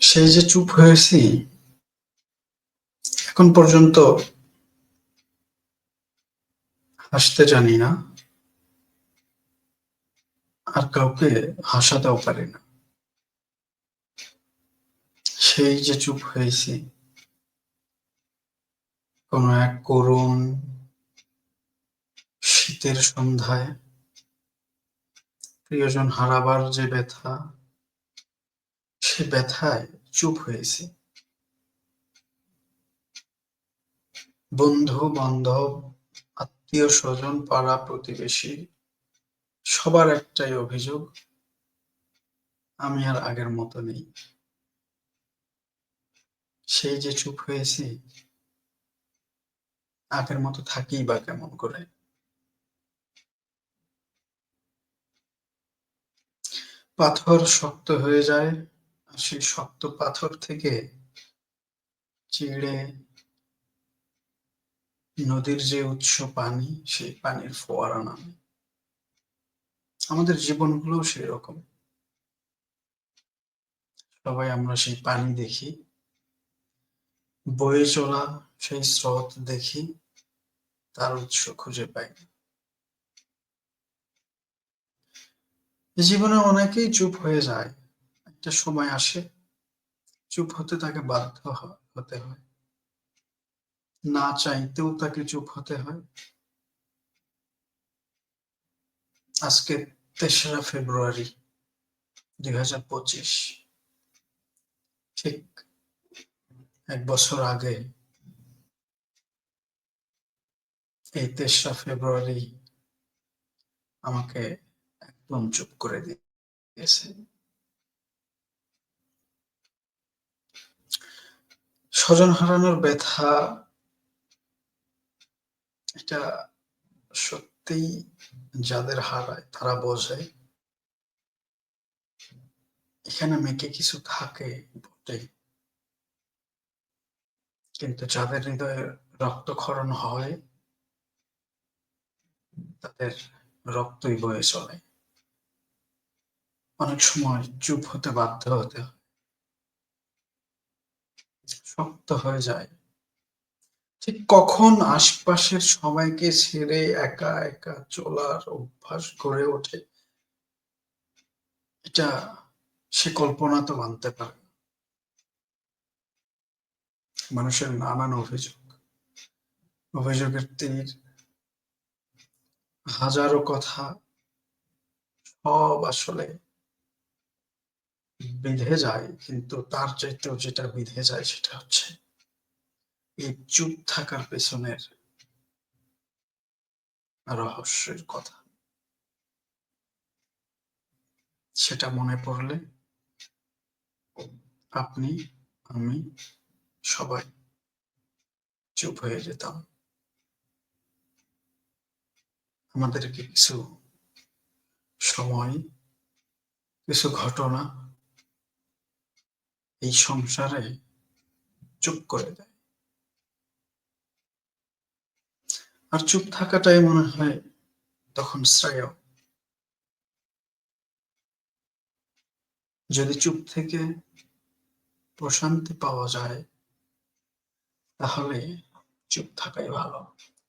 সেই যে চুপ হয়েছি, এখন পর্যন্ত হাসতে জানি না, আর কাউকে হাসাতেও পারি না। সেই যে চুপ হয়েছি, কোনো এক করুণ শীতের সন্ধ্যায়, প্রিয়জন হারাবার যে ব্যথা সে ব্যথায় চুপ হয়েছে। বন্ধু, বান্ধব, আত্মীয় স্বজন, পাড়া প্রতিবেশী, সবার একটাই অভিযোগ, আমি আর আগের মতো নেই। সেই যে চুপ হয়েছি, আগের মতো থাকি বা কেমন করে? পাথর শক্ত হয়ে যায় সেই শক্ত পাথর থেকে চিড়ে নদীর যে উৎস পানি, সেই পানির ফোয়ারা নামে। আমাদের জীবনগুলো সেই রকম সবাই আমরা সেই পানি দেখি। বয়ে চলা সেই স্রোত দেখি, তার উৎস খুঁজে পাই জীবনে অনেকেই চুপ হয়ে যায়। একটা সময় আসে, চুপ হতে তাকে বাধ্য হতে হয়। না চাইতেও তাকে চুপ হতে হয়। আজকে তেসরা ফেব্রুয়ারি দুই হাজার পঁচিশ, ঠিক এক বছর আগে এই তেসরা ফেব্রুয়ারি আমাকে একদম চুপ করে দিয়েছে। স্বজন হারানোর ব্যথা, এটা সত্যিই যাদের হারায় তারা বোঝে। এখানে মেকে কিছু থাকে বটে কিন্তু যাদের হৃদয়ে রক্তক্ষরণ হয়, তাদের রক্তই বয়ে চলে। অনেক সময় চুপ হতে বাধ্য হতে হয়। শক্ত হয়ে যায়। ঠিক কখন আশপাশের সবাইকে ছেড়ে একা একা চলার অভ্যাস গড়ে ওঠে, এটা সে কল্পনা তো মানতে পারে। মানুষের নানান অভিযোগ। অভিযোগের তীর, হাজারো কথা, সব আসলে বিধে যায়, কিন্তু তার চাইতেও যেটা বিধে যায় সেটা হচ্ছে এই চুপ থাকার পেছনের রহস্যের কথা। সেটা মনে পড়লে আপনি, আমি সবাই চুপ হয়ে যেতাম। আমাদেরকে কিছু সময়, কিছু ঘটনা এই সংসারে চুপ করে দেয়। আর চুপ থাকাটাই মনে হয় তখন শ্রেয়। যদি চুপ থেকে প্রশান্তি পাওয়া যায়, তাহলে চুপ থাকাই ভালো।